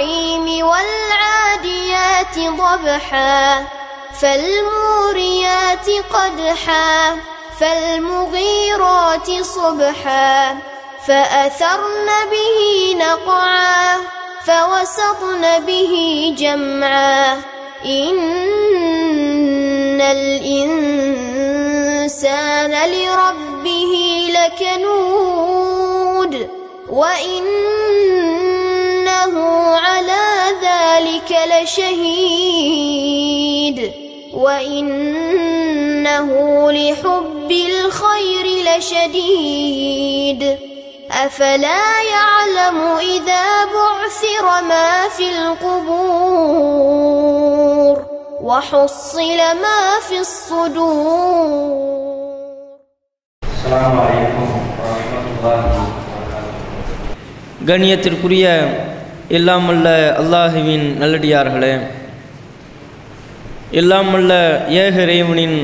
الرحيم والعاديات ضبحا فالموريات قدحا فالمغيرات صبحا فأثرن به نقعا فوسطن به جمعا. إن الإنسان لربه لكنود وإنه على ذلك لشهيد وإنه لحب الخير لشديد أفلا يعلم إذا بعثر ما في القبور وحصل ما في الصدور السلام عليكم ورحمة الله وبركاته கண்ணியத்திற்குரிய எல்லாமல்ல அல்லாஹுவின் நல்லடியார்களே எல்லாமல்ல ஏக இறைவனின்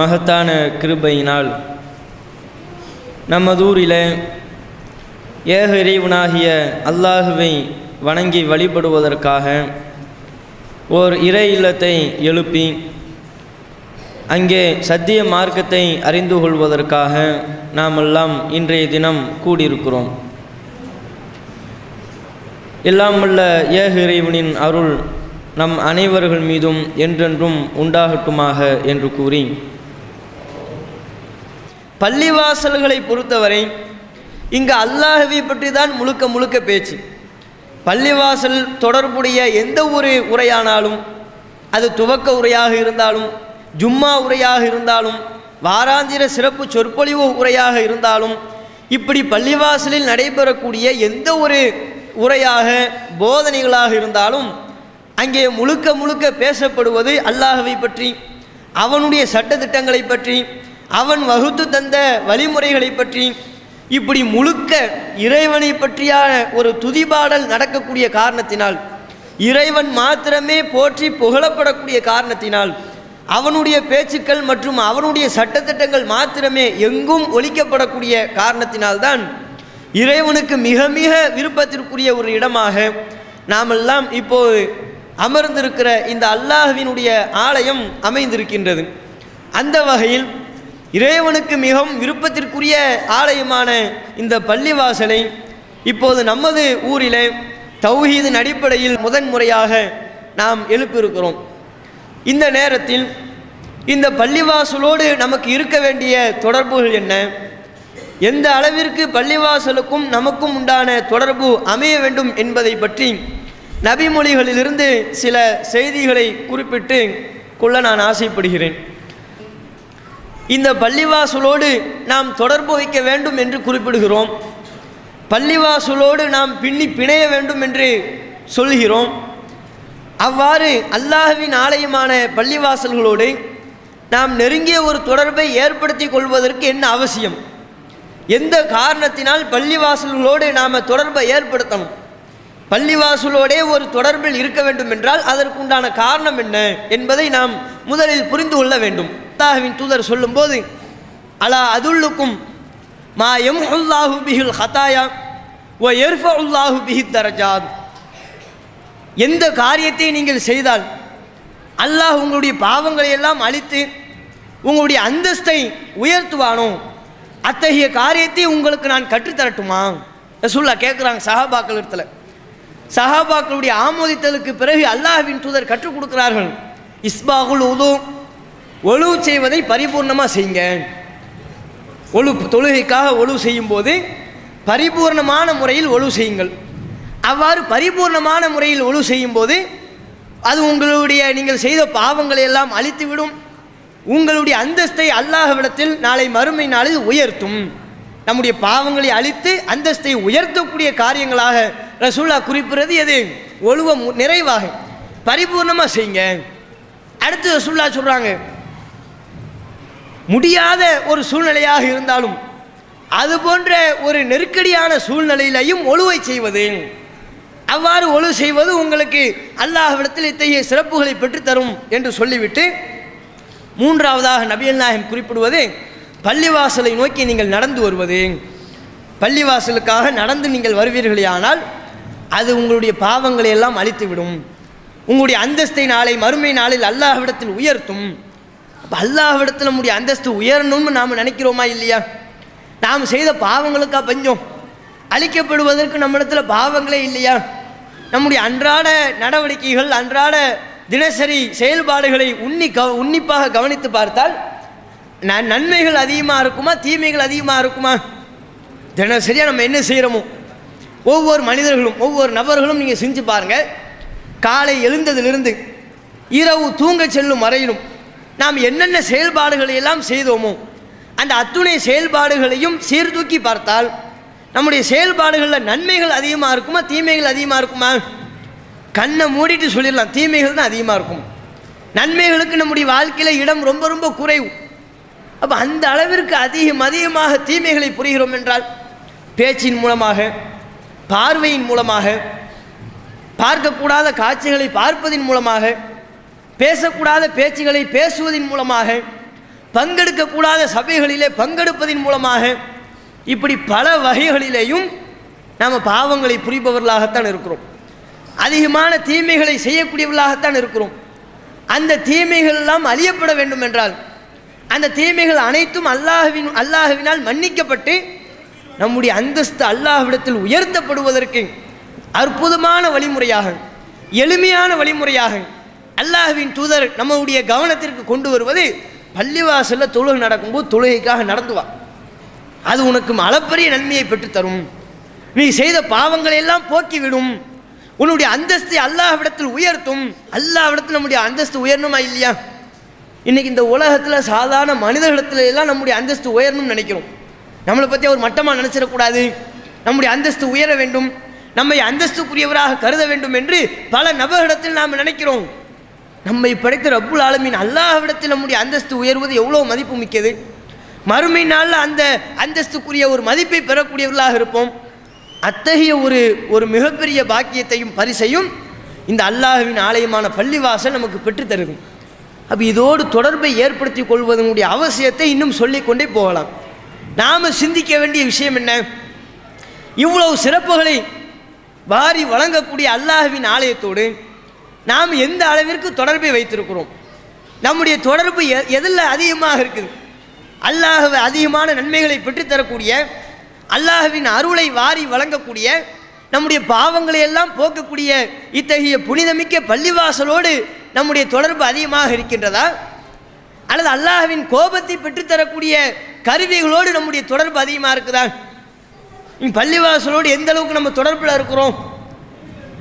மகத்தான கிருபையினால் நமதூரிலே ஏக இறைவனாகிய அல்லாஹுவை வணங்கி வழிபடுவதற்காக ஓர் இறை இல்லத்தை எழுப்பி அங்கே சத்திய மார்க்கத்தை அறிந்து கொள்வதற்காக நாமெல்லாம் இன்றைய தினம் கூடியிருக்கிறோம். எல்லாம் உள்ள ஏக இறைவனின் அருள் நம் அனைவர்கள் மீதும் என்றென்றும் உண்டாகட்டுமாக என்று கூறி. பள்ளிவாசல்களை பொறுத்தவரை இங்கு அல்லாஹவை பற்றி தான் முழுக்க முழுக்க பேச்சு. பள்ளிவாசல் தொடர்புடைய எந்த ஒரு உரையானாலும் அது துவக்க உரையாக இருந்தாலும் ஜும்மா உரையாக இருந்தாலும் வாராந்திர சிறப்பு சொற்பொழிவு உரையாக இருந்தாலும் இப்படி பள்ளிவாசலில் நடைபெறக்கூடிய எந்த ஒரு உரையாக போதனைகளாக இருந்தாலும் அங்கே முழுக்க முழுக்க பேசப்படுவது அல்லாஹவை பற்றி அவனுடைய சட்டத்திட்டங்களை பற்றி அவன் வகுத்து தந்த வழிமுறைகளை பற்றி இப்படி முழுக்க இறைவனை பற்றியான ஒரு துதிபாடல் நடக்கக்கூடிய காரணத்தினால் இறைவன் மாத்திரமே போற்றி புகழப்படக்கூடிய காரணத்தினால் அவனுடைய பேச்சுக்கள் மற்றும் அவனுடைய சட்டத்திட்டங்கள் மாத்திரமே எங்கும் ஒழிக்கப்படக்கூடிய காரணத்தினால்தான் இறைவனுக்கு மிக மிக விருப்பத்திற்குரிய ஒரு இடமாக நாமெல்லாம் இப்போது அமர்ந்திருக்கிற இந்த அல்லாஹுவினுடைய ஆலயம் அமைந்திருக்கின்றது. அந்த வகையில் இறைவனுக்கு மிகவும் விருப்பத்திற்குரிய ஆலயமான இந்த பள்ளிவாசலை இப்போது நமது ஊரிலே தௌஹீதின் அடிப்படையில் முதன்முறையாக நாம் எழுப்பியிருக்கிறோம். இந்த நேரத்தில் இந்த பள்ளிவாசலோடு நமக்கு இருக்க வேண்டிய தொடர்புகள் என்ன? எந்த அளவிற்கு பள்ளிவாசலுக்கும் நமக்கும் உண்டான தொடர்பு அமைய வேண்டும் என்பதை பற்றி நபிமொழிகளிலிருந்து சில செய்திகளை குறிப்பிட்டு கொள்ள நான் ஆசைப்படுகிறேன். இந்த பள்ளிவாசலோடு நாம் தொடர்பு வைக்க வேண்டும் என்று குறிப்பிடுகிறோம். பள்ளிவாசலோடு நாம் பின்னி பிணைய வேண்டும் என்று சொல்கிறோம். அவ்வாறு அல்லாஹ்வின் ஆலயமான பள்ளிவாசல்களோடு நாம் நெருங்கிய ஒரு தொடர்பை ஏற்படுத்தி கொள்வதற்கு என்ன அவசியம்? எந்த காரணத்தினால் பள்ளிவாசல்களோடு நாம் தொடர்பை ஏற்படுத்தணும்? பள்ளிவாசலோடே ஒரு தொடர்பில் இருக்க வேண்டும் என்றால் அதற்குண்டான காரணம் என்ன என்பதை நாம் முதலில் புரிந்து கொள்ள வேண்டும். அல்லாஹுவின் தூதர் சொல்லும்போது அலா அதுல்லுக்கும் மா எம் உல்லாஹு பிஹில் ஹதாயா ஓ எர்ஃப உல்லாஹு பிஹி தரஜாத் எந்த காரியத்தை நீங்கள் செய்தால் அல்லாஹ் உங்களுடைய பாவங்களை எல்லாம் அழித்து உங்களுடைய அந்தஸ்தை உயர்த்துவானோ? அத்தகைய காரியத்தை உங்களுக்கு நான் கற்றுத்தரட்டுமா? ரசூல்லா கேட்குறாங்க சஹாபாக்கள் இடத்துல. சஹாபாக்களுடைய ஆமோதித்தலுக்கு பிறகு அல்லாஹ்வின் தூதர் கற்றுக் கொடுக்கிறார்கள். இஸ்பாகுல் உது ஒழு செய்வதை பரிபூர்ணமாக செய்யுங்க. ஒழு தொழுகைக்காக ஒழு செய்யும்போது பரிபூர்ணமான முறையில் ஒழு செய்யுங்கள். அவ்வாறு பரிபூர்ணமான முறையில் ஒழு செய்யும்போது அது உங்களுடைய நீங்கள் செய்த பாவங்களை எல்லாம் அழித்துவிடும். உங்களுடைய அந்தஸ்தை அல்லாஹ்விடத்தில் நாளை மறுமை நாளில் உயர்த்தும். நம்முடைய பாவங்களை அழித்து அந்தஸ்தை உயர்த்தக்கூடிய காரியங்களாக ரசூல்லா குறிப்பிடுறது எது? ஒழுவ மு- நிறைவாக. பரிபூர்ணமாக செய்யுங்க. அடுத்து ரசூல்லா சொல்கிறாங்க முடியாத ஒரு சூழ்நிலையாக இருந்தாலும் அது போன்ற ஒரு நெருக்கடியான சூழ்நிலையிலையும் ஒழுவை செய்வது. அவ்வாறு ஒழு செய்வது உங்களுக்கு அல்லாஹ்விடத்தில் இத்தகைய சிறப்புகளை பெற்றுத்தரும் என்று சொல்லிவிட்டு மூன்றாவதாக நபியல் நாயகம் குறிப்பிடுவது பள்ளிவாசலை நோக்கி நீங்கள் நடந்து வருவது. பள்ளிவாசலுக்காக நடந்து நீங்கள் வருவீர்களேயானால் அது உங்களுடைய பாவங்களை எல்லாம் அழித்துவிடும். உங்களுடைய அந்தஸ்தை நாளை மறுமை நாளில் அல்லாஹ்விடத்தில் உயர்த்தும். அப்போ அல்லாஹ்விடத்தில் நம்முடைய அந்தஸ்து உயரணும்னு நாம் நினைக்கிறோமா இல்லையா? நாம் செய்த பாவங்களுக்கா பஞ்சம்? அழிக்கப்படுவதற்கு நம்மிடத்தில் பாவங்களே இல்லையா? நம்முடைய அன்றாட நடவடிக்கைகள் அன்றாட தினசரி செயல்பாடுகளை உன்னி கவ உன்னிப்பாக கவனித்து பார்த்தால் நன்மைகள் அதிகமாக இருக்குமா தீமைகள் அதிகமாக இருக்குமா? தினசரியாக நம்ம என்ன செய்கிறோமோ ஒவ்வொரு மனிதர்களும் ஒவ்வொரு நபர்களும் நீங்கள் செஞ்சு பாருங்கள் காலை எழுந்ததிலிருந்து இரவு தூங்க செல்லும் வரையிலும் நாம் என்னென்ன செயல்பாடுகளை எல்லாம் செய்தோமோ அந்த அத்துணை செயல்பாடுகளையும் சீர்தூக்கி பார்த்தால் நம்முடைய செயல்பாடுகளில் நன்மைகள் அதிகமாக இருக்குமா தீமைகள் அதிகமாக இருக்குமா? கண்ணை மூடிட்டு சொல்லிடலாம். தீமைகள் தான் அதிகமாக இருக்கும். நன்மைகளுக்கு நம்முடைய வாழ்க்கையில் இடம் ரொம்ப ரொம்ப குறைவு. அப்போ அந்த அளவிற்கு அதிகம் அதிகமாக தீமைகளை புரிகிறோம் என்றால் பேச்சின் மூலமாக பார்வையின் மூலமாக பார்க்கக்கூடாத காட்சிகளை பார்ப்பதின் மூலமாக பேசக்கூடாத பேச்சுகளை பேசுவதின் மூலமாக பங்கெடுக்கக்கூடாத சபைகளிலே பங்கெடுப்பதின் மூலமாக இப்படி பல வகைகளிலேயும் நாம் பாவங்களை புரிபவர்களாகத்தான் இருக்கிறோம். அதிகமான தீமைகளை செய்யக்கூடியவர்களாகத்தான் இருக்கிறோம். அந்த தீமைகள் எல்லாம் அழியப்பட வேண்டும் என்றால் அந்த தீமைகள் அனைத்தும் அல்லாஹுவின் அல்லாஹுவினால் மன்னிக்கப்பட்டு நம்முடைய அந்தஸ்து அல்லாஹ்விடத்தில் உயர்த்தப்படுவதற்கு அற்புதமான வழிமுறையாக எளிமையான வழிமுறையாக அல்லாஹுவின் தூதர் நம்முடைய கவனத்திற்கு கொண்டு வருவது பள்ளிவாசலில் தொழுகை நடக்கும்போது தொழுகைக்காக நடந்து வா. அது உனக்கு அளப்பரிய நன்மையை பெற்றுத் தரும் நீ செய்த பாவங்களை எல்லாம் போக்கிவிடும். உன்னுடைய அந்தஸ்தை அல்லாஹ்விடத்தில் உயர்த்தும். அல்லாஹ்விடத்தில் நம்முடைய அந்தஸ்து உயரணுமா இல்லையா? இன்னைக்கு இந்த உலகத்தில் சாதாரண மனிதர்களிடத்துல எல்லாம் நம்முடைய அந்தஸ்து உயரணும்னு நினைக்கிறோம். நம்மளை பற்றி அவர் மட்டமாக நினச்சிடக்கூடாது. நம்முடைய அந்தஸ்து உயர வேண்டும். நம்மை அந்தஸ்துக்குரியவராக கருத வேண்டும் என்று பல நபர்களிடத்தில் நாம் நினைக்கிறோம். நம்மை படைத்த ரப்புல் ஆலமின் அல்லாஹ்விடத்தில் நம்முடைய அந்தஸ்து உயர்வது எவ்வளோ மதிப்பு மிக்கது மறுமை நாளில் அந்த அந்தஸ்துக்குரிய ஒரு மதிப்பை பெறக்கூடியவர்களாக இருப்போம். அத்தகைய ஒரு ஒரு மிகப்பெரிய பாக்கியத்தையும் பரிசையும் இந்த அல்லாஹுவின் ஆலயமான பள்ளிவாசல் நமக்கு பெற்றுத்தருகும் அப்போ இதோடு தொடர்பை ஏற்படுத்தி கொள்வதனுடைய அவசியத்தை இன்னும் சொல்லிக்கொண்டே போகலாம். நாம் சிந்திக்க வேண்டிய விஷயம் என்ன? இவ்வளவு சிறப்புகளை வாரி வழங்கக்கூடிய அல்லாஹுவின் ஆலயத்தோடு நாம் எந்த அளவிற்கு தொடர்பை வைத்திருக்கிறோம்? நம்முடைய தொடர்பு எ எதில் அதிகமாக இருக்குது? அல்லாஹ் அதிகமான நன்மைகளை பெற்றுத்தரக்கூடிய அல்லாஹுவின் அருளை வாரி வழங்கக்கூடிய நம்முடைய பாவங்களை எல்லாம் போக்கக்கூடிய இத்தகைய புனிதமிக்க பள்ளிவாசலோடு நம்முடைய தொடர்பு அதிகமாக இருக்கின்றதா? அல்லது அல்லாஹுவின் கோபத்தை பெற்றுத்தரக்கூடிய கருவிகளோடு நம்முடைய தொடர்பு அதிகமாக இருக்குதா? பள்ளிவாசலோடு எந்த அளவுக்கு நம்ம தொடர்பில் இருக்கிறோம்?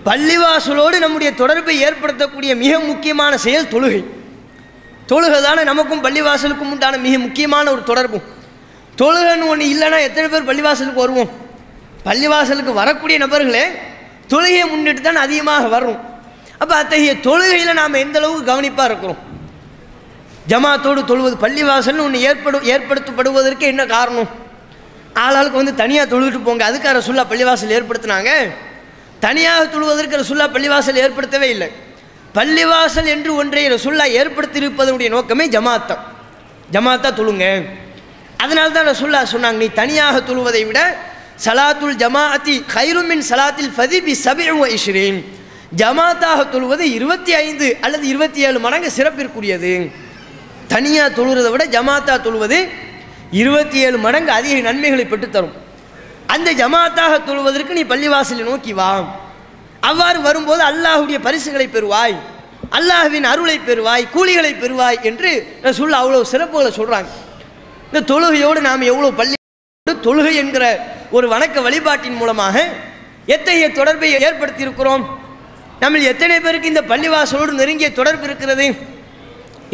பள்ளிவாசலோடு நம்முடைய தொடர்பை ஏற்படுத்தக்கூடிய மிக முக்கியமான செயல் தொழுகை. தொழுகை தானே நமக்கும் பள்ளிவாசலுக்கும் உண்டான மிக முக்கியமான ஒரு தொடர்பும். தொழுகன்னு ஒன்று இல்லைன்னா எத்தனை பேர் பள்ளிவாசலுக்கு வருவோம்? பள்ளிவாசலுக்கு வரக்கூடிய நபர்களே தொழுகையை முன்னிட்டு தான் அதிகமாக வரும் அப்போ அத்தகைய தொழுகையில் நாம் எந்த அளவுக்கு கவனிப்பாக இருக்கிறோம்? ஜமாத்தோடு தொழுவது பள்ளிவாசல்னு ஒன்று ஏற்படு ஏற்படுத்தப்படுவதற்கு என்ன காரணம்? ஆளாளுக்கு வந்து தனியாக தொழுகிட்டு போங்க. அதுக்காக ரசுல்லா பள்ளிவாசல் ஏற்படுத்தினாங்க. தனியாக தொழுவதற்கு ரசுல்லா பள்ளிவாசல் ஏற்படுத்தவே இல்லை. பள்ளிவாசல் என்று ஒன்றை ரசுல்லா ஏற்படுத்தியிருப்பதனுடைய நோக்கமே ஜமாத்தம். ஜமாத்தா தொழுங்க. அதனால தான் ரசுல்லா சொன்னாங்க நீ தனியாக தொழுவதை விட சலாத்துல் ஜமாஅத்தி கைருமின் சலாத்தில் ஃபதி பி சபிஉ இஷ்ரீன். ஜமாத்தாக தொழுவது இருபத்தி ஐந்து அல்லது இருபத்தி ஏழு மடங்கு சிறப்பிற்குரியது. தனியாக தொழுறதை விட ஜமாத்தா தொழுவது இருபத்தி ஏழு மடங்கு அதிக நன்மைகளை பெற்றுத்தரும். அந்த ஜமாத்தாக தொழுவதற்கு நீ பள்ளிவாசலை நோக்கி வா. அவ்வாறு வரும்போது அல்லாஹுடைய பரிசுகளை பெறுவாய் அல்லாஹுவின் அருளை பெறுவாய் கூலிகளை பெறுவாய் என்று சொல்ல அவ்வளோ சிறப்புகளை சொல்கிறாங்க இந்த தொழுகையோடு நாம் எவ்வளோ பள்ளி தொழுகை என்கிற ஒரு வணக்க வழிபாட்டின் மூலமாக எத்தகைய தொடர்பை ஏற்படுத்தியிருக்கிறோம்? நம்ம எத்தனை பேருக்கு இந்த பள்ளிவாசலோடு நெருங்கிய தொடர்பு இருக்கிறது?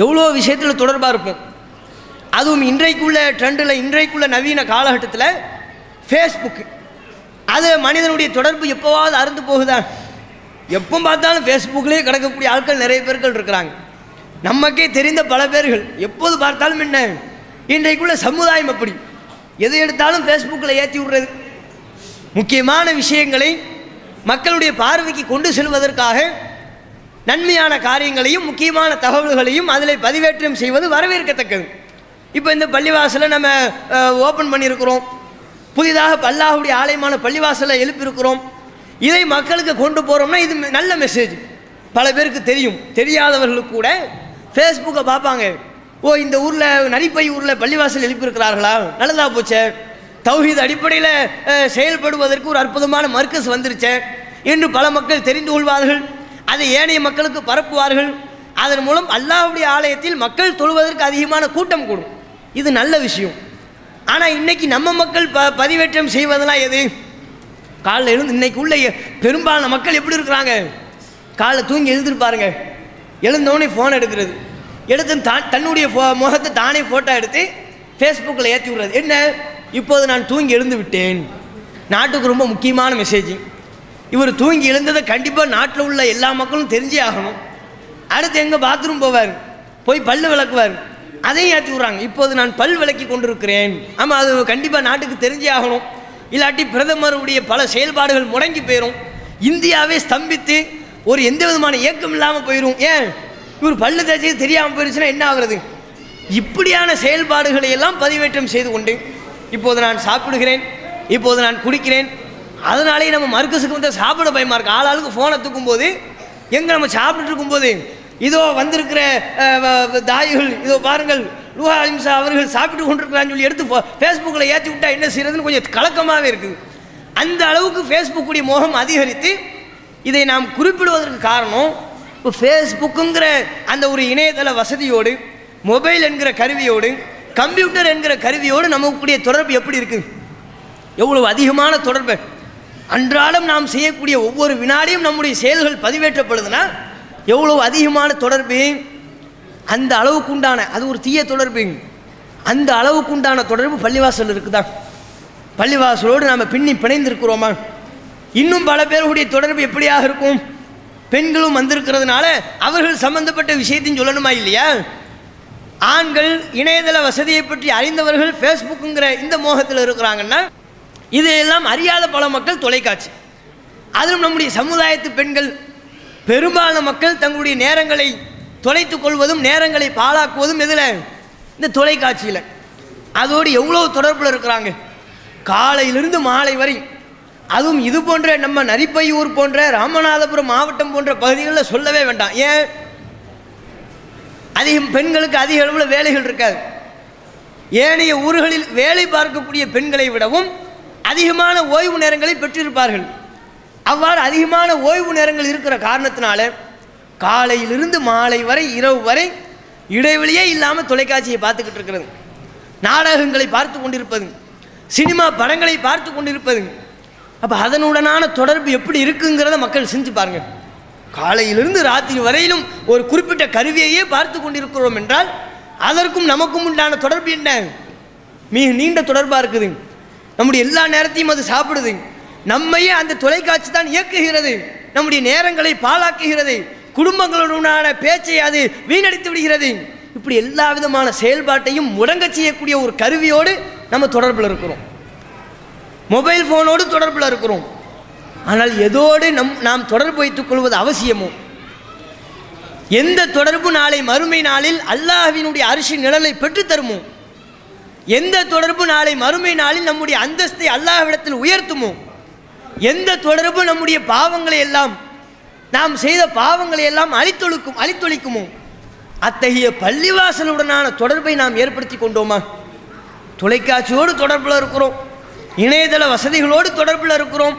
எவ்வளோ விஷயத்தில் தொடர்பாக இருப்போம். அதுவும் இன்றைக்குள்ள ட்ரெண்டில் இன்றைக்குள்ள நவீன காலகட்டத்தில் ஃபேஸ்புக்கு அது மனிதனுடைய தொடர்பு எப்போவாவது அறுந்து போகுதா? எப்போ பார்த்தாலும் ஃபேஸ்புக்லேயே கிடக்கக்கூடிய ஆட்கள் நிறைய பேர்கள் இருக்கிறாங்க. நமக்கே தெரிந்த பல பேர்கள். எப்போது பார்த்தாலும் என்ன? இன்றைக்குள்ள சமுதாயம் அப்படி. எதை எடுத்தாலும் ஃபேஸ்புக்கில் ஏற்றி விடுறது. முக்கியமான விஷயங்களை மக்களுடைய பார்வைக்கு கொண்டு செல்வதற்காக நன்மையான காரியங்களையும் முக்கியமான தகவல்களையும் அதில் பதிவேற்றம் செய்வது வரவேற்கத்தக்கது. இப்போ இந்த பள்ளிவாசலை நம்ம ஓப்பன் பண்ணியிருக்கிறோம். புதிதாக அல்லாஹுடைய ஆலயமான பள்ளிவாசலை எழுப்பியிருக்கிறோம். இதை மக்களுக்கு கொண்டு போகிறோம்னா இது நல்ல மெசேஜ் பல பேருக்கு தெரியும். தெரியாதவர்களுக்கு கூட ஃபேஸ்புக்கை பார்ப்பாங்க. ஓ இந்த ஊரில் நரிப்பை ஊரில் பள்ளிவாசல் எழுப்பியிருக்கிறார்களா? நல்லதா போச்சே. தௌஹீத் அடிப்படையில் செயல்படுவதற்கு ஒரு அற்புதமான மர்க்கஸ் வந்துருச்சே. என்று பல மக்கள் தெரிந்து கொள்வார்கள். அதை ஏனைய மக்களுக்கு பரப்புவார்கள். அதன் மூலம் அல்லாவுடைய ஆலயத்தில் மக்கள் தொழுவதற்கு அதிகமான கூட்டம் கூடும். இது நல்ல விஷயம். ஆனால் இன்றைக்கி நம்ம மக்கள் ப பதிவேற்றம் செய்வதெல்லாம் எது? காலைல எழுந்து இன்றைக்கு உள்ள பெரும்பாலான மக்கள் எப்படி இருக்கிறாங்க? காலை தூங்கி எழுந்திருப்பாருங்க. எழுந்தோடனே ஃபோன் எடுக்கிறது. எடுத்து தான் தன்னுடைய ஃபோ முகத்தை தானே ஃபோட்டோ எடுத்து ஃபேஸ்புக்கில் ஏற்றி விடுறது. என்ன? இப்போது நான் தூங்கி எழுந்து விட்டேன். நாட்டுக்கு ரொம்ப முக்கியமான மெசேஜ் இவர் தூங்கி எழுந்ததை கண்டிப்பாக நாட்டில் உள்ள எல்லா மக்களும் தெரிஞ்சே ஆகணும். அடுத்து எங்கே பாத்ரூம் போவார். போய் பல் விளக்குவார். அதையும் ஏற்றி விட்றாங்க. இப்போது நான் பல் விளக்கி கொண்டிருக்கிறேன். ஆமாம் அது கண்டிப்பாக நாட்டுக்கு தெரிஞ்சே ஆகணும். இல்லாட்டி பிரதமருடைய பல செயல்பாடுகள் முடங்கி போயிடும் இந்தியாவே ஸ்தம்பித்து ஒரு எந்த விதமான இயக்கம் இல்லாமல் போயிடும் ஏன்? இவர் பல்லு தேய்ச்சது தெரியாமல் போயிருச்சுன்னா என்ன ஆகுறது? இப்படியான செயல்பாடுகளை எல்லாம் பதிவேற்றம் செய்து கொண்டு இப்போது நான் சாப்பிடுகிறேன் இப்போது நான் குடிக்கிறேன். அதனாலே நம்ம மர்க்கஸுக்கு வந்து சாப்பிட பயமா இருக்கு. ஆளாளுக்கு ஃபோனை தூக்கும்போது எங்கே நம்ம சாப்பிட்டு இருக்கும்போது இதோ வந்திருக்கிற வ- தாய்கள் இதோ பாருங்கள் லூஹா அலிம்சா அவர்கள் சாப்பிட்டு கொண்டிருக்கிறான்னு சொல்லி எடுத்து ஃபேஸ்புக்கில் ஏற்றி விட்டா என்ன செய்யறதுன்னு கொஞ்சம் கலக்கமாகவே இருக்குது அந்த அளவுக்கு ஃபேஸ்புக்குடைய மோகம் அதிகரித்து இதை நாம் குறிப்பிடுவதற்கு காரணம் இப்போ ஃபேஸ்புக்குங்கிற அந்த ஒரு இணையதள வசதியோடு மொபைல் என்கிற கருவியோடு கம்ப்யூட்டர் என்கிற கருவியோடு நமக்குடைய தொடர்பு எப்படி இருக்குது எவ்வளவு அதிகமான தொடர்பு. அன்றாடம் நாம் செய்யக்கூடிய ஒவ்வொரு வினாடியும் நம்முடைய செயல்கள் பதிவேற்றப்படுதுன்னா எவ்வளவு அதிகமான தொடர்பு? அந்த அளவுக்குண்டான அது ஒரு தீய தொடர்பு. அந்த அளவுக்குண்டான தொடர்பு பள்ளிவாசல் இருக்குதா? பள்ளிவாசலோடு நாம் பின்னி பிணைந்திருக்கிறோமா? இன்னும் பல பேருடைய தொடர்பு எப்படியாக இருக்கும்? பெண்களும் வந்திருக்கிறதுனால அவர்கள் சம்பந்தப்பட்ட விஷயத்தையும் சொல்லணுமா இல்லையா? ஆண்கள் இணையதள வசதியை பற்றி அறிந்தவர்கள் ஃபேஸ்புக்குங்கிற இந்த மோகத்தில் இருக்கிறாங்கன்னா இதையெல்லாம் அறியாத பல மக்கள் தொலைக்காட்சி. அதிலும் நம்முடைய சமுதாயத்து பெண்கள் பெரும்பாலான மக்கள் தங்களுடைய நேரங்களை தொலைத்து கொள்வதும் நேரங்களை பாழாக்குவதும் எதில்? இந்த தொலைக்காட்சியில். அதோடு எவ்வளோ தொடர்பில் இருக்கிறாங்க? காலையிலிருந்து மாலை வரை அதுவும் இது போன்ற நம்ம நரிப்பையூர் போன்ற ராமநாதபுரம் மாவட்டம் போன்ற பகுதிகளில் சொல்லவே வேண்டாம். ஏன்? அதிகம் பெண்களுக்கு அதிக அளவில் வேலைகள் இருக்காது. ஏனைய ஊர்களில் வேலை பார்க்கக்கூடிய பெண்களை விடவும் அதிகமான ஓய்வு நேரங்களை பெற்றிருப்பார்கள். அவ்வாறு அதிகமான ஓய்வு நேரங்கள் இருக்கிற காரணத்தினால காலையிலிருந்து மாலை வரை இரவு வரை இடைவெளியே இல்லாமல் தொலைக்காட்சியை பார்த்துக்கிட்டு இருக்கிறது. நாடகங்களை பார்த்து கொண்டிருப்பது சினிமா படங்களை பார்த்து கொண்டிருப்பது அப்போ அதனுடனான தொடர்பு எப்படி இருக்குங்கிறத மக்கள் செஞ்சு பாருங்க. காலையிலிருந்து ராத்திரி வரையிலும் ஒரு குறிப்பிட்ட கருவியையே பார்த்து கொண்டிருக்கிறோம் என்றால் அதற்கும் நமக்கும் உண்டான தொடர்பு என்ன? மிக நீண்ட தொடர்பாக இருக்குது. நம்முடைய எல்லா நேரத்தையும் அது சாப்பிடுது. நம்மையே அந்த தொலைக்காட்சி தான் இயக்குகிறது. நம்முடைய நேரங்களை பாழாக்குகிறது. குடும்பங்களுடனான பேச்சை அது வீணடித்து விடுகிறது. இப்படி எல்லா விதமான செயல்பாட்டையும் முடங்க செய்யக்கூடிய ஒரு கருவியோடு நம்ம தொடர்பில் இருக்கிறோம். மொபைல் ஃபோனோடு தொடர்பில் இருக்கிறோம். ஆனால் எதோடு நம் நாம் தொடர்பு வைத்துக் கொள்வது அவசியமோ? எந்த தொடர்பு நாளை மறுமை நாளில் அல்லாஹ்வினுடைய அரிசி நிழலை பெற்று தருமோ? எந்த தொடர்பு நாளை மறுமை நாளில் நம்முடைய அந்தஸ்தை அல்லாஹ்விடத்தில் உயர்த்துமோ? எந்த தொடர்பு நம்முடைய பாவங்களை எல்லாம் நாம் செய்த பாவங்களை எல்லாம் அழித்தொழுக்கும் அழித்தொழிக்குமோ? அத்தகைய பள்ளிவாசலுடனான தொடர்பை நாம் ஏற்படுத்தி கொண்டோமா? தொலைக்காட்சியோடு தொடர்பில் இருக்கிறோம். இணையதள வசதிகளோடு தொடர்பில் இருக்கிறோம்.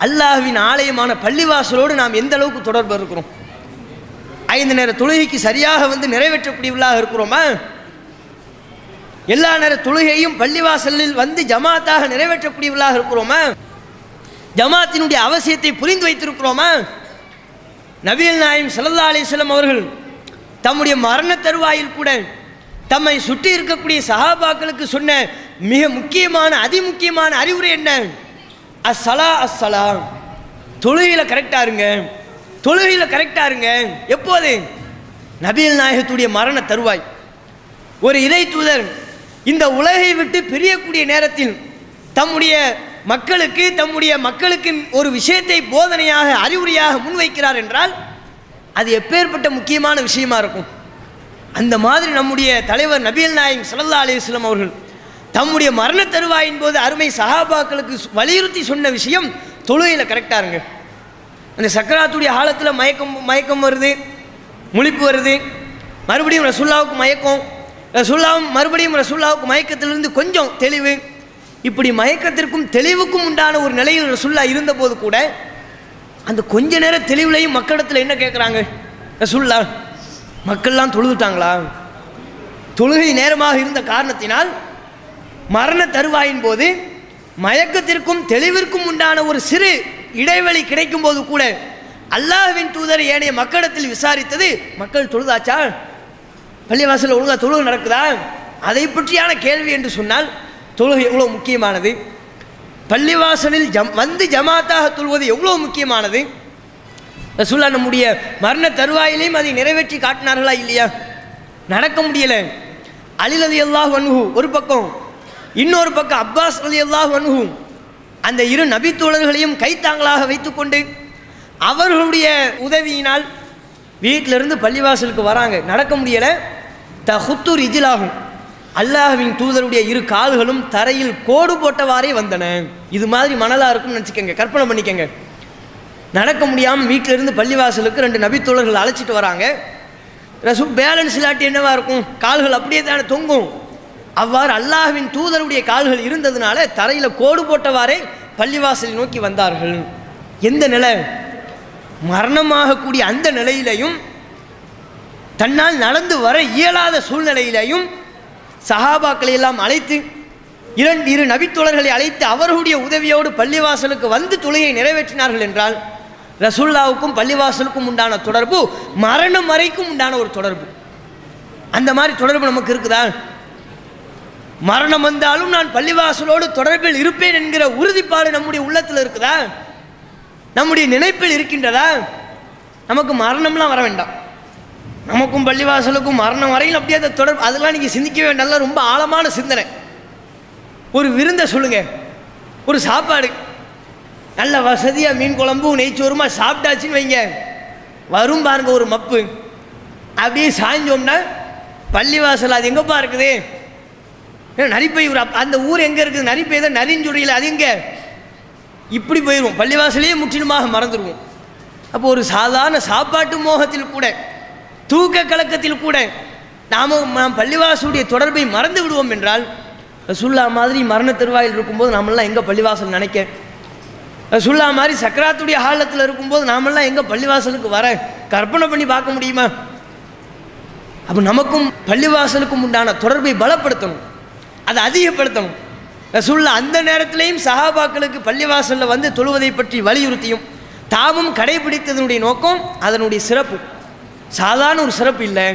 அல்லாஹ்வின் ஆலயமான பள்ளிவாசலோடு நாம் எந்த அளவுக்கு தொடர்பு இருக்கிறோம்? ஐந்து நேர தொழுகைக்கு சரியாக வந்து நிறைவேற்றக்கூடியவர்களாக இருக்கிறோமா? எல்லா நேர தொழுகையும் பள்ளிவாசலில் வந்து ஜமாத்தாக நிறைவேற்றக்கூடியவர்களாக இருக்கிறோமா? ஜமாத்தினுடைய அவசியத்தை புரிந்து வைத்திருக்கிறோமா? நபிகள் நாயம் சல்லா அலிஸ்லம் அவர்கள் தம்முடைய மரண தருவாயில் கூட தம்மை சுற்றி இருக்கக்கூடிய சஹாபாக்களுக்கு சொன்ன மிக முக்கியமான அதிமுக்கியமான அறிவுரை என்ன? அசலா அஸ்ஸலா தொழுகையில் கரெக்டாக இருங்க. தொழுகையில் கரெக்டாக இருங்க. எப்போது? நபீல் நாயகத்துடைய மரண தருவாய். ஒரு இறை தூதர் இந்த உலகை விட்டு பிரியக்கூடிய நேரத்தில் தம்முடைய மக்களுக்கு தம்முடைய மக்களுக்கு ஒரு விஷயத்தை போதனையாக அறிவுரையாக முன்வைக்கிறார் என்றால் அது எப்பேற்பட்ட முக்கியமான விஷயமா இருக்கும்? அந்த மாதிரி நம்முடைய தலைவர் நபீல் நாயகம் சல்லா அலிஸ்லாம் அவர்கள் தம்முடைய மரண தருவாயின் போது அருமை சஹாபாக்களுக்கு வலியுறுத்தி சொன்ன விஷயம் தொழுகையில் கரெக்டாக இருங்க. அந்த சக்கராத்துடைய ஆழத்தில் மயக்கம் மயக்கம் வருது முழிப்பு வருது. மறுபடியும் ரசுல்லாவுக்கு மயக்கம். ரசுல்லாவும் மறுபடியும் ரசுல்லாவுக்கு மயக்கத்திலிருந்து கொஞ்சம் தெளிவு. இப்படி மயக்கத்திற்கும் தெளிவுக்கும் உண்டான ஒரு நிலையில் ரசுல்லா இருந்தபோது கூட அந்த கொஞ்ச நேர தெளிவுலையும் மக்களிடத்தில் என்ன கேட்குறாங்க ரசுல்லா மக்கள்லாம் தொழுதுட்டாங்களா? தொழுகை நேரமாக இருந்த காரணத்தினால் மரண தருவாயின் போது மயக்கத்திற்கும் தெளிவிற்கும் உண்டான ஒரு சிறு இடைவெளி கிடைக்கும் போது கூட அல்லாஹ்வின் தூதர் ஏனைய மக்களிடத்தில் விசாரித்தது மக்கள் தொழுதாச்சா? பள்ளிவாசலில் ஒழுங்கா தொழுகை நடக்குதா? அதை பற்றியான கேள்வி என்று சொன்னால் தொழுகை எவ்வளோ முக்கியமானது? பள்ளிவாசலில் ஜம் வந்து ஜமாத்தாக தொழுவது எவ்வளோ முக்கியமானது? ரசூல்லா நம்முடைய மரண தருவாயிலையும் அதை நிறைவேற்றி காட்டினார்களா இல்லையா? நடக்க முடியலை. அலில் எல்லா அல்லாஹ் ஒரு பக்கம் இன்னொரு பக்கம் அப்பாஸ் அலி அல்லாஹ் அனுகும் அந்த இரு நபித்தோழர்களையும் கைத்தாங்களாக வைத்துக்கொண்டு அவர்களுடைய உதவியினால் வீட்டிலிருந்து பள்ளிவாசலுக்கு வராங்க. நடக்க முடியல. தஹுத்து ரிஜிலாகும். அல்லாஹ்வின் தூதருடைய இரு கால்களும் தரையில் கோடு போட்டவாறே வந்தன. இது மாதிரி மணலாக இருக்கும்னு நினச்சிக்கங்க. கற்பனை பண்ணிக்கங்க. நடக்க முடியாமல் வீட்டிலிருந்து பள்ளிவாசலுக்கு ரெண்டு நபித்தோழர்கள் அழைச்சிட்டு வராங்க. ரசு பேலன்ஸ் இல்லாட்டி என்னவா இருக்கும்? கால்கள் அப்படியே தானே தொங்கும். அவ்வாறு அல்லாஹ்வின் தூதருடைய கால்கள் இருந்ததுனால தரையில் கோடு போட்டவாறே பள்ளிவாசலை நோக்கி வந்தார்கள். எந்த நிலை? மரணமாகக்கூடிய அந்த நிலையிலையும் தன்னால் நடந்து வர இயலாத சூழ்நிலையிலையும் சஹாபாக்களை எல்லாம் அழைத்து இரண்டு இரு நபித்தோழர்களை அழைத்து அவர்களுடைய உதவியோடு பள்ளிவாசலுக்கு வந்து தொழுகை நிறைவேற்றினார்கள் என்றால் ரசுல்லாவுக்கும் பள்ளிவாசலுக்கும் உண்டான தொடர்பு மரணம் வரைக்கும் உண்டான ஒரு தொடர்பு. அந்த மாதிரி தொடர்பு நமக்கு இருக்குதா? மரணம் வந்தாலும் நான் பள்ளிவாசலோடு தொடர்பில் இருப்பேன் என்கிற உறுதிப்பாடு நம்முடைய உள்ளத்தில் இருக்குதா? நம்முடைய நினைப்பில் இருக்கின்றதா? நமக்கு மரணம்லாம் வர வேண்டாம். நமக்கும் பள்ளிவாசலுக்கும் மரணம் வரையில் அப்படியே அந்த தொடர்பு அதெல்லாம் நீங்கள் சிந்திக்க வேண்டாம். ரொம்ப ஆழமான சிந்தனை. ஒரு விருந்தை சொல்லுங்க. ஒரு சாப்பாடு. நல்ல வசதியாக மீன் குழம்பு நெய்ச்சோறுமா சாப்பிட்டாச்சுன்னு வைங்க. வரும் பாருங்க ஒரு மப்பு. அப்படியே சாய்ஞ்சோம்னா பள்ளிவாசல் அது எங்கப்பா இருக்குது? நரிப்பை அந்த ஊர் எங்கே இருக்குது? நரிப்பை தான் நரின்னு அது எங்கே? இப்படி போயிடுவோம் பள்ளிவாசலையே முற்றிலுமாக மறந்துடுவோம். அப்போ ஒரு சாதாரண சாப்பாட்டு மோகத்தில் கூட தூக்க கலக்கத்தில் கூட நாம நாம் பள்ளிவாசலுடைய தொடர்பை மறந்து விடுவோம் என்றால் ரசுல்லா மாதிரி மரண திருவாயில் இருக்கும்போது நாமெல்லாம் எங்கே பள்ளிவாசல் நினைக்க? ரசுல்லா மாதிரி சக்கராத்துடைய ஹாலத்தில் இருக்கும்போது நாமெல்லாம் எங்கே பள்ளிவாசலுக்கு வர கற்பனை பண்ணி பார்க்க முடியுமா? அப்போ நமக்கும் பள்ளிவாசலுக்கும் உண்டான தொடர்பை பலப்படுத்தணும். அதை அதிகப்படுத்தணும். ரசுல்லா அந்த நேரத்திலையும் சஹாபாக்களுக்கு பள்ளிவாசலில் வந்து தொழுவதை பற்றி வலியுறுத்தியும் தாமும் கடைபிடித்ததனுடைய நோக்கம் அதனுடைய சிறப்பு. சாதாரண ஒரு சிறப்பு இல்லை.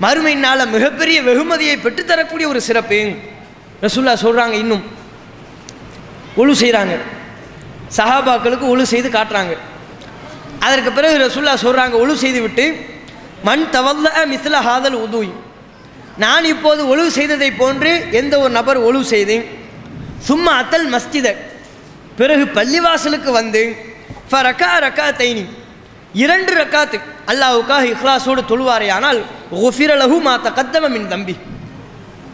மறுமையினால் மிகப்பெரிய வெகுமதியை பெற்றுத்தரக்கூடிய ஒரு சிறப்பு. ரசூல்லா சொல்கிறாங்க இன்னும். ஒழு செய்கிறாங்க சஹாபாக்களுக்கு ஒழு செய்து காட்டுறாங்க. அதற்கு பிறகு ரசூல்லா சொல்கிறாங்க ஒழு செய்து விட்டு மண் தவல்ல மிஸ்ல ஹாதல் உதுய். நான் இப்போது ஒழுவு செய்ததை போன்று எந்த ஒரு நபர் ஒழுவு செய்தேன் சும்மா அத்தல் மஸ்தித பிறகு பள்ளிவாசலுக்கு வந்து ஃப ரக்கா ரக்கா தைனி இரண்டு ரக்காத்து அல்லாவுக்காக இஹ்லாஸோடு தொழுவாரேயானால் ஒஃபிரலகு மாத்த கத்தவம் என் தம்பி.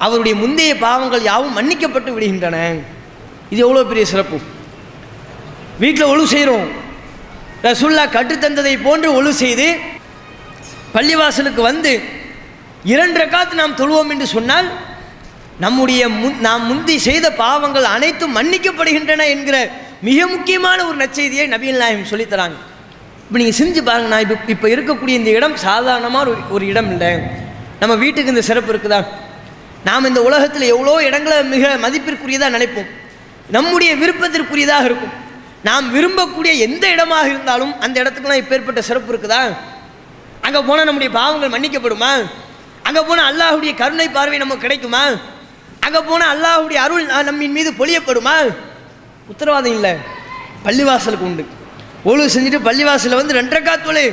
அவருடைய முந்தைய பாவங்கள் யாவும் மன்னிக்கப்பட்டு விடுகின்றன. இது எவ்வளோ பெரிய சிறப்பு. வீட்டில் ஒழு செய்கிறோம். ரசுல்லா கற்றுத்தந்ததை போன்று ஒழு செய்து பள்ளிவாசலுக்கு வந்து இரண்டு ரக்காத்து நாம் தொழுவோம் என்று சொன்னால் நம்முடைய முன் நாம் முந்தி செய்த பாவங்கள் அனைத்தும் மன்னிக்கப்படுகின்றன என்கிற மிக முக்கியமான ஒரு நற்செய்தியை நபிகள் நாயகம் சொல்லித்தராங்க இப்போ நீங்கள் செஞ்சு பாருங்க நான் இப்போ இப்போ இருக்கக்கூடிய இந்த இடம் சாதாரணமாக ஒரு ஒரு இடம் இல்லை. நம்ம வீட்டுக்கு இந்த சிறப்பு இருக்குதா? நாம் இந்த உலகத்தில் எவ்வளோ இடங்களை மிக மதிப்பிற்குரியதாக நினைப்போம். நம்முடைய விருப்பத்திற்குரியதாக இருக்கும். நாம் விரும்பக்கூடிய எந்த இடமாக இருந்தாலும் அந்த இடத்துக்குலாம் இப்பேற்பட்ட சிறப்பு இருக்குதா? அங்கே போனால் நம்முடைய பாவங்கள் மன்னிக்கப்படுமா? அங்கே போனால் அல்லாஹுடைய கருணை பார்வை நமக்கு கிடைக்குமா? அங்கே போனால் அல்லாஹுடைய அருள் நம்மின் மீது பொழியப்படுமா? உத்தரவாதம் இல்லை. பள்ளிவாசலுக்கு உண்டு. ஒழு செஞ்சுட்டு பள்ளிவாசலில் வந்து ரெண்டரைக்கா தொழு.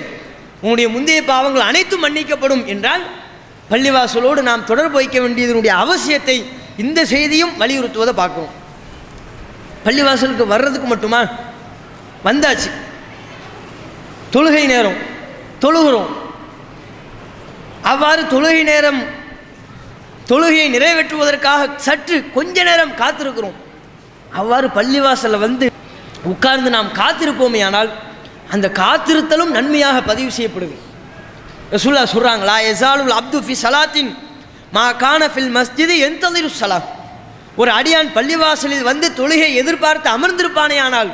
உன்னுடைய முந்தைய பாவங்கள் அனைத்தும் மன்னிக்கப்படும் என்றால் பள்ளிவாசலோடு நாம் தொடர்பு வைக்க வேண்டியதனுடைய அவசியத்தை இந்த செய்தியும் வலியுறுத்துவதை பார்க்கும் பள்ளிவாசலுக்கு வர்றதுக்கு மட்டுமா? வந்தாச்சு. தொழுகை நேரம். தொழுகிறோம். அவ்வாறு தொழுகை நேரம் தொழுகையை நிறைவேற்றுவதற்காக சற்று கொஞ்ச நேரம் காத்திருக்கிறோம். அவ்வாறு பள்ளிவாசலில் வந்து உட்கார்ந்து நாம் காத்திருப்போமே ஆனால் அந்த காத்திருத்தலும் நன்மையாக பதிவு செய்யப்படுவேன். ரசூல்லா சொல்கிறாங்களா எசாலுல் அப்து ஃபி சலாத்தின் மா கான ஃபில் மஸ்ஜிது எந்ததிரு சலாம் ஒரு அடியான் பள்ளிவாசலில் வந்து தொழுகை எதிர்பார்த்து அமர்ந்திருப்பானே ஆனால்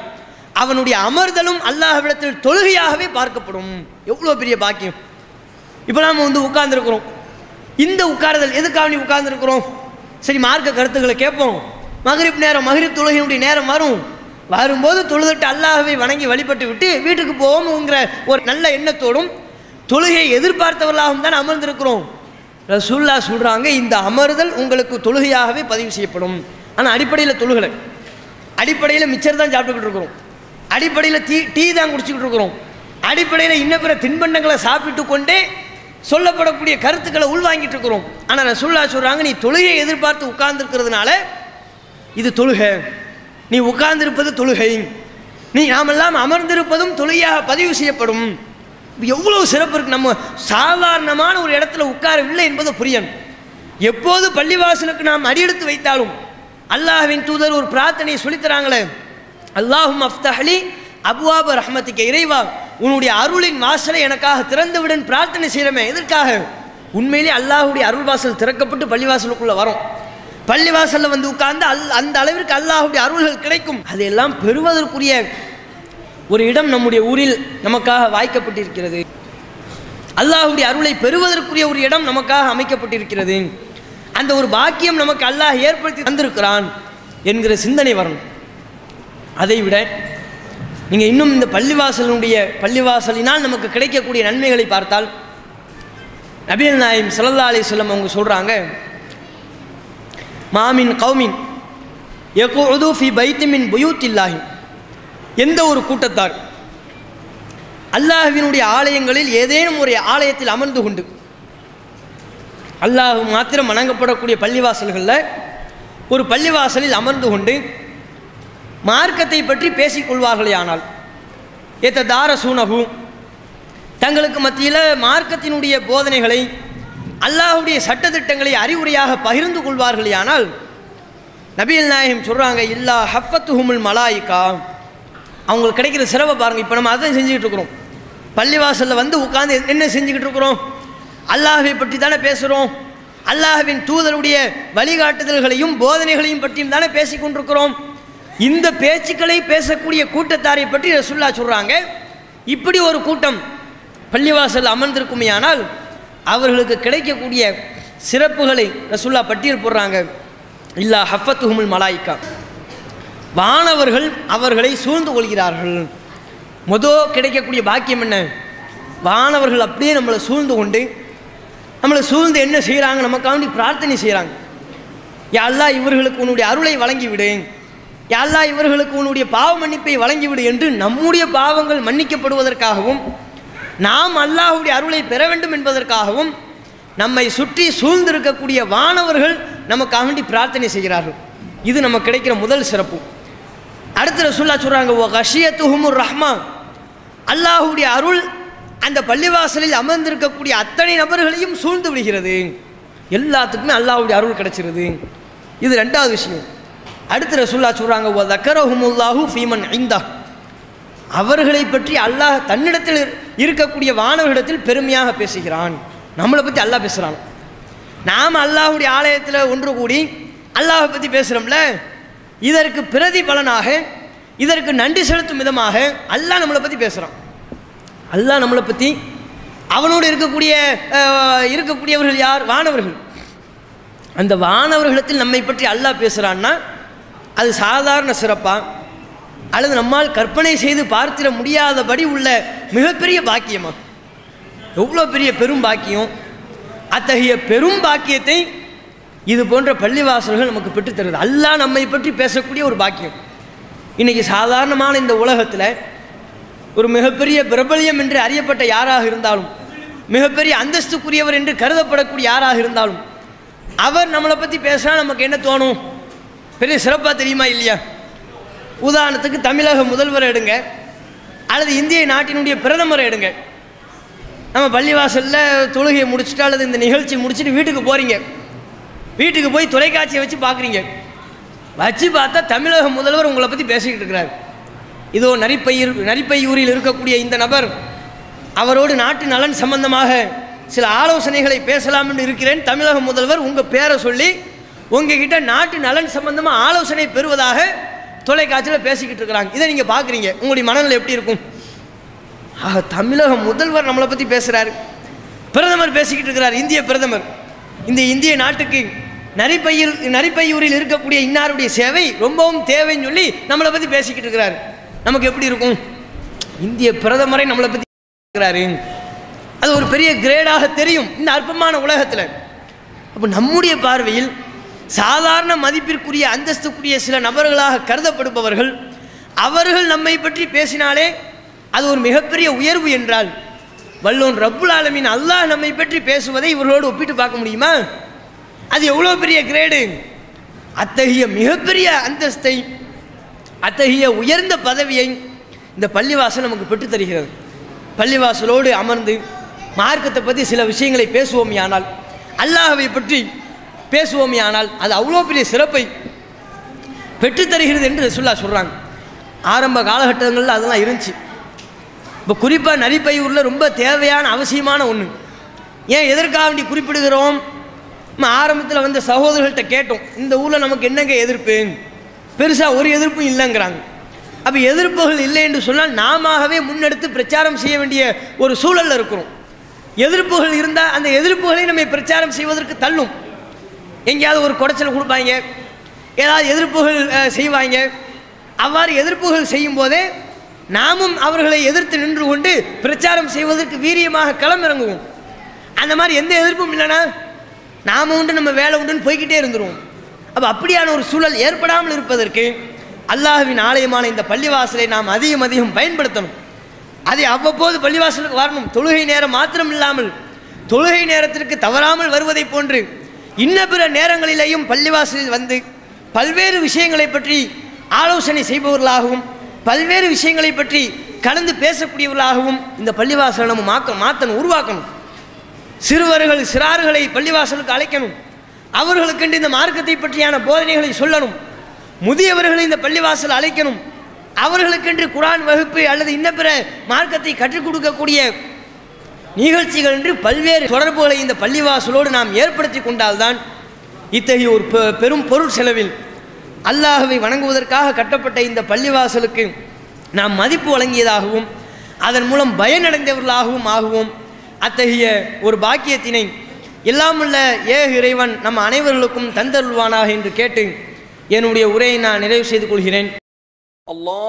அவனுடைய அமர்தலும் அல்லாஹ்விடத்தில் தொழுகையாகவே பார்க்கப்படும். எவ்வளோ பெரிய பாக்கியம். இப்போ நாம் வந்து உட்கார்ந்துருக்குறோம். இந்த உட்காருதல் எதுக்காக நீ உட்கார்ந்துருக்குறோம்? சரி மார்க்க கருத்துக்களை கேட்போம். மகரிப் நேரம் மகரிப் தொழுகையினுடைய நேரம் வரும். வரும்போது தொழுதுட்டு அல்லாஹவை வணங்கி வழிபட்டு விட்டு வீட்டுக்கு போவோம்ங்கிற ஒரு நல்ல எண்ணத்தோடும் தொழுகையை எதிர்பார்த்தவர்களாகவும் தான் அமர்ந்திருக்கிறோம். ரசூல்லா சொல்கிறாங்க இந்த அமர்தல் உங்களுக்கு தொழுகையாகவே பதிவு செய்யப்படும். ஆனால் அடிப்படையில் தொழுகலை. அடிப்படையில் மிச்சர் தான் சாப்பிட்டுக்கிட்டு இருக்கிறோம். அடிப்படையில் டீ டீ தான் குடிச்சிக்கிட்டு இருக்கிறோம். அடிப்படையில் இன்ன பிற தின்பண்டங்களை சாப்பிட்டு கொண்டே சொல்லப்படக்கூடிய கருத்துக்களை உள்வாங்கிட்டு இருக்கிறோம். ஆனால் ரசூல்லா சொல்கிறாங்க நீ தொழுகையை எதிர்பார்த்து உட்கார்ந்துருக்கிறதுனால இது தொழுகை. நீ உட்கார்ந்திருப்பது தொழுகை. நீ நாமெல்லாம் அமர்ந்திருப்பதும் தொழுகையாக பதிவு செய்யப்படும். எவ்வளோ சிறப்பு இருக்கு. நம்ம சாதாரணமான ஒரு இடத்துல உட்காரவில்லை என்பது புரியணும். எப்போது பள்ளிவாசலுக்கு நாம் அடியெடுத்து வைத்தாலும் அல்லாஹ்வின் தூதர் ஒரு பிரார்த்தனையை சொல்லித்தராங்களே அல்லாஹும் அஃப்தஹலி அபுவாபு ரஹமத்துக்கு இறைவா உன்னுடைய அருளின் வாசலை எனக்காக திறந்துவிடன் பிரார்த்தனை செய்கிறமே எதற்காக? உண்மையிலே அல்லாஹுடைய அருள் வாசல் திறக்கப்பட்டு பள்ளிவாசலுக்குள்ளே வரும். பள்ளிவாசலில் வந்து உட்கார்ந்து அல் அந்த அளவிற்கு அல்லாஹுடைய அருள்கள் கிடைக்கும். அதையெல்லாம் பெறுவதற்குரிய ஒரு இடம் நம்முடைய ஊரில் நமக்காக வாய்க்கப்பட்டிருக்கிறது. அல்லாஹுடைய அருளை பெறுவதற்குரிய ஒரு இடம் நமக்காக அமைக்கப்பட்டிருக்கிறது. அந்த ஒரு பாக்கியம் நமக்கு அல்லாஹ் ஏற்படுத்தி தந்திருக்கிறான் என்கிற சிந்தனை வரணும். அதை விட நீங்கள் இன்னும் இந்த பள்ளிவாசலினுடைய பள்ளிவாசலினால் நமக்கு கிடைக்கக்கூடிய நன்மைகளை பார்த்தால் நபீல் நாயம் ஸல்லல்லாஹு அலைஹி அவங்க சொல்கிறாங்க மாமின் கௌமின் யகுது ஃபி பைத்திமின் புயூத்தில்லாஹி. எந்த ஒரு கூட்டத்தார் அல்லாஹுவினுடைய ஆலயங்களில் ஏதேனும் ஒரு ஆலயத்தில் அமர்ந்து கொண்டு அல்லாஹு மாத்திரம் வணங்கப்படக்கூடிய பள்ளிவாசல்களில் ஒரு பள்ளிவாசலில் அமர்ந்து கொண்டு மார்க்கத்தை பற்றி பேசிக்கொள்வார்களே ஆனால். ஏத்த தார சூனகு தங்களுக்கு மத்தியில் மார்க்கத்தினுடைய போதனைகளை அல்லாஹுடைய சட்டத்திட்டங்களை அறிவுரையாக பகிர்ந்து கொள்வார்களே ஆனால் நபீல் நாயகம் சொல்கிறாங்க இல்லா ஹஃபத்துஹுமுல் மலாய்க்கா அவங்களுக்கு கிடைக்கிற சிறப்பை பாருங்கள் இப்போ நம்ம அதை செஞ்சுக்கிட்டு இருக்கிறோம். பள்ளிவாசலில் வந்து உட்காந்து என்ன செஞ்சுக்கிட்டு இருக்கிறோம்? அல்லாஹை பற்றி தானே பேசுகிறோம் அல்லாஹவின் தூதருடைய வழிகாட்டுதல்களையும் போதனைகளையும் பற்றியும் தானே பேசிக்கொண்டிருக்கிறோம். இந்த பேச்சுக்களை பேசக்கூடிய கூட்டத்தாரை பற்றி ரசுல்லா சொல்கிறாங்க இப்படி ஒரு கூட்டம் பள்ளிவாசல் அமர்ந்திருக்குமேயானால் அவர்களுக்கு கிடைக்கக்கூடிய சிறப்புகளை ரசுல்லா பட்டியல் போடுறாங்க. இல்லா ஹஃபத்துஹுமுல் மலாய்க்கா. வானவர்கள் அவர்களை சூழ்ந்து கொள்கிறார்கள். மொதல் கிடைக்கக்கூடிய பாக்கியம் என்ன? வானவர்கள் அப்படியே நம்மளை சூழ்ந்து கொண்டு நம்மளை சூழ்ந்து என்ன செய்கிறாங்க நமக்காண்டி பிரார்த்தனை செய்கிறாங்க யாழ்லா இவர்களுக்கு உன்னுடைய அருளை வழங்கிவிடு. யாழ்லா இவர்களுக்கு உன்னுடைய பாவ மன்னிப்பை வழங்கிவிடு என்று நம்முடைய பாவங்கள் மன்னிக்கப்படுவதற்காகவும் நாம் அல்லாஹுடைய அருளை பெற வேண்டும் என்பதற்காகவும் நம்மை சுற்றி சூழ்ந்திருக்கக்கூடிய வானவர்கள் நமக்காக வேண்டி பிரார்த்தனை செய்கிறார்கள். இது நமக்கு கிடைக்கிற முதல் சிறப்பு. அடுத்த ரசூல்லா சொல்கிறாங்க ஓ கஷியத்துஹுமுர் ரஹ்மான் அல்லாஹுடைய அருள் அந்த பள்ளிவாசலில் அமர்ந்திருக்கக்கூடிய அத்தனை நபர்களையும் சூழ்ந்து விடுகிறது. எல்லாத்துக்குமே அல்லாஹுடைய அருள் கிடைச்சிருது. இது ரெண்டாவது விஷயம். அடுத்த ரசூல்லா சொல்கிறாங்க ஓ தக்கரஹுமுல்லாஹு ஃபீமன் ஐந்தா அவர்களை பற்றி அல்லாஹ் தன்னிடத்தில் இருக்கக்கூடிய வானவர்களிடத்தில் பெருமையாக பேசுகிறான். நம்மளை பற்றி அல்லாஹ் பேசுகிறான் நாம் அல்லாஹுடைய ஆலயத்தில் ஒன்று கூடி அல்லாஹை பற்றி பேசுகிறோம்ல இதற்கு பிரதிபலனாக இதற்கு நன்றி செலுத்தும் விதமாக அல்லாஹ் நம்மளை பற்றி பேசுகிறான் அல்லாஹ் நம்மளை பற்றி அவனோடு இருக்கக்கூடிய இருக்கக்கூடியவர்கள் யார்? வானவர்கள். அந்த வானவர்களிடத்தில் நம்மை பற்றி அல்லாஹ் பேசுகிறான்னா அது சாதாரண சிறப்பாக அல்லது நம்மால் கற்பனை செய்து பார்த்திட முடியாதபடி உள்ள மிகப்பெரிய பாக்கியமா? எவ்வளோ பெரிய பெரும் பாக்கியம்? அத்தகைய பெரும் பாக்கியத்தை இது போன்ற பள்ளிவாசல்கள் நமக்கு பெற்றுத்தருது அல்லா நம்மை பற்றி பேசக்கூடிய ஒரு பாக்கியம். இன்றைக்கி சாதாரணமான இந்த உலகத்தில் ஒரு மிகப்பெரிய பிரபல்யம் என்று அறியப்பட்ட யாராக இருந்தாலும் மிகப்பெரிய அந்தஸ்துக்குரியவர் என்று கருதப்படக்கூடிய யாராக இருந்தாலும் அவர் நம்மளை பற்றி பேசினா நமக்கு என்ன தோணும்? பெரிய சிறப்பாக தெரியுமா இல்லையா? உதாரணத்துக்கு தமிழக முதல்வர் எடுங்க அல்லது இந்திய நாட்டினுடைய பிரதமரை எடுங்க. நம்ம பள்ளிவாசலில் தொழுகையை முடிச்சுட்டு அல்லது இந்த நிகழ்ச்சி முடிச்சுட்டு வீட்டுக்கு போகிறீங்க வீட்டுக்கு போய் தொலைக்காட்சியை வச்சு பார்க்குறீங்க. வச்சு பார்த்தா தமிழக முதல்வர் உங்களை பற்றி பேசிக்கிட்டு இருக்கிறார். இதோ நரிப்பையூர் நரிப்பையூரில் இருக்கக்கூடிய இந்த நபர் அவரோடு நாட்டு நலன் சம்பந்தமாக சில ஆலோசனைகளை பேசலாம் என்று இருக்கிறேன். தமிழக முதல்வர் உங்கள் பேரை சொல்லி உங்ககிட்ட நாட்டு நலன் சம்பந்தமாக ஆலோசனை பெறுவதாக தொலைக்காட்சியில் பேசிக்கிட்டு இருக்கிறாங்க. இதை நீங்கள் பார்க்குறீங்க உங்களுடைய மனநிலை எப்படி இருக்கும்? ஆக தமிழக முதல்வர் நம்மளை பற்றி பேசுகிறாரு பிரதமர் பேசிக்கிட்டு இருக்கிறார். இந்திய பிரதமர். இந்த இந்திய நாட்டுக்கு நரிப்பையில் நரிப்பையூரில் இருக்கக்கூடிய இன்னாருடைய சேவை ரொம்பவும் தேவைன்னு சொல்லி நம்மளை பற்றி பேசிக்கிட்டு இருக்கிறார். நமக்கு எப்படி இருக்கும்? இந்திய பிரதமரை நம்மளை பற்றி இருக்கிறாரு அது ஒரு பெரிய கிரேடாக தெரியும். இந்த அற்பமான உலகத்தில். அப்போ நம்முடைய பார்வையில் சாதாரண மதிப்பிற்குரிய அந்தஸ்துக்குரிய சில நபர்களாக கருதப்படுபவர்கள் அவர்கள் நம்மை பற்றி பேசினாலே அது ஒரு மிகப்பெரிய உயர்வு என்றால் வல்லோன் ரப்புல் ஆலமின் அல்லாஹ் நம்மை பற்றி பேசுவதை இவர்களோடு ஒப்பிட்டு பார்க்க முடியுமா? அது எவ்வளோ பெரிய கிரேடு அத்தகைய மிகப்பெரிய அந்தஸ்தை அத்தகைய உயர்ந்த பதவியை இந்த பள்ளிவாசல் நமக்கு பெற்று தருகிறது. பள்ளிவாசலோடு அமர்ந்து மார்க்கத்தை பற்றி சில விஷயங்களை பேசுவோம் ஆனால் அல்லாஹவை பற்றி பேசுவோமே ஆனால் அது அவ்வளோ பெரிய சிறப்பை பெற்றுத்தருகிறது என்று ரசுல்லா சொல்கிறாங்க ஆரம்ப காலகட்டங்களில் அதெல்லாம் இருந்துச்சு. இப்போ குறிப்பாக நரிப்பையூரில் ரொம்ப தேவையான அவசியமான ஒன்று ஏன் எதற்காக வேண்டி குறிப்பிடுகிறோம்? நம்ம ஆரம்பத்தில் வந்த சகோதரர்கள்ட்ட கேட்டோம். இந்த ஊரில் நமக்கு என்னங்க எதிர்ப்பு? பெருசாக ஒரு எதிர்ப்பும் இல்லைங்கிறாங்க. அப்போ எதிர்ப்புகள் இல்லை என்று சொன்னால் நாமவே முன்னெடுத்து பிரச்சாரம் செய்ய வேண்டிய ஒரு சூழலில் இருக்கிறோம். எதிர்ப்புகள் இருந்தால் அந்த எதிர்ப்புகளை நம்ம பிரச்சாரம் செய்வதற்கு தள்ளும். எங்கேயாவது ஒரு குடைச்சல் கொடுப்பாங்க. ஏதாவது எதிர்ப்புகள் செய்வாங்க. அவ்வாறு எதிர்ப்புகள் செய்யும் போதே நாமும் அவர்களை எதிர்த்து நின்று கொண்டு பிரச்சாரம் செய்வதற்கு வீரியமாக களமிறங்குவோம் அந்த மாதிரி எந்த எதிர்ப்பும் இல்லைன்னா நாம உண்டு நம்ம வேலை உண்டுன்னு போய்கிட்டே இருந்துருவோம். அப்போ அப்படியான ஒரு சூழல் ஏற்படாமல் இருப்பதற்கு அல்லாஹுவின் ஆலயமான இந்த பள்ளிவாசலை நாம் அதிகம் அதிகம் பயன்படுத்தணும். அதை அவ்வப்போது பள்ளிவாசலுக்கு வரணும். தொழுகை நேரம் மாத்திரம் இல்லாமல் தொழுகை நேரத்திற்கு தவறாமல் வருவதை போன்று இன்ன பிற நேரங்களிலேயும் பள்ளிவாசலில் வந்து பல்வேறு விஷயங்களை பற்றி ஆலோசனை செய்பவர்களாகவும் பல்வேறு விஷயங்களை பற்றி கலந்து பேசக்கூடியவர்களாகவும் இந்த பள்ளிவாசலை நம்ம மாக்க மாற்றணும் உருவாக்கணும். சிறுவர்கள் சிறார்களை பள்ளிவாசலுக்கு அழைக்கணும். அவர்களுக்கென்று இந்த மார்க்கத்தை பற்றியான போதனைகளை சொல்லணும். முதியவர்களை இந்த பள்ளிவாசல் அழைக்கணும். அவர்களுக்கென்று குரான் வகுப்பு அல்லது இன்ன பிற மார்க்கத்தை கற்றுக் கொடுக்கக்கூடிய நிகழ்ச்சிகள் என்று பல்வேறு தொடர்புகளை இந்த பள்ளிவாசலோடு நாம் ஏற்படுத்தி கொண்டால்தான் இத்தகைய ஒரு பெரும் பொருள் செலவில் அல்லாஹவை வணங்குவதற்காக கட்டப்பட்ட இந்த பள்ளிவாசலுக்கு நாம் மதிப்பு வழங்கியதாகவும் அதன் மூலம் பயனடைந்தவர்களாகவும் ஆகவும். அத்தகைய ஒரு பாக்கியத்தினை எல்லாமுள்ள ஏ இறைவன் நம் அனைவர்களுக்கும் தந்தருள்வானாக என்று கேட்டு என்னுடைய உரையை நான் நிறைவு செய்து கொள்கிறேன். அல்லா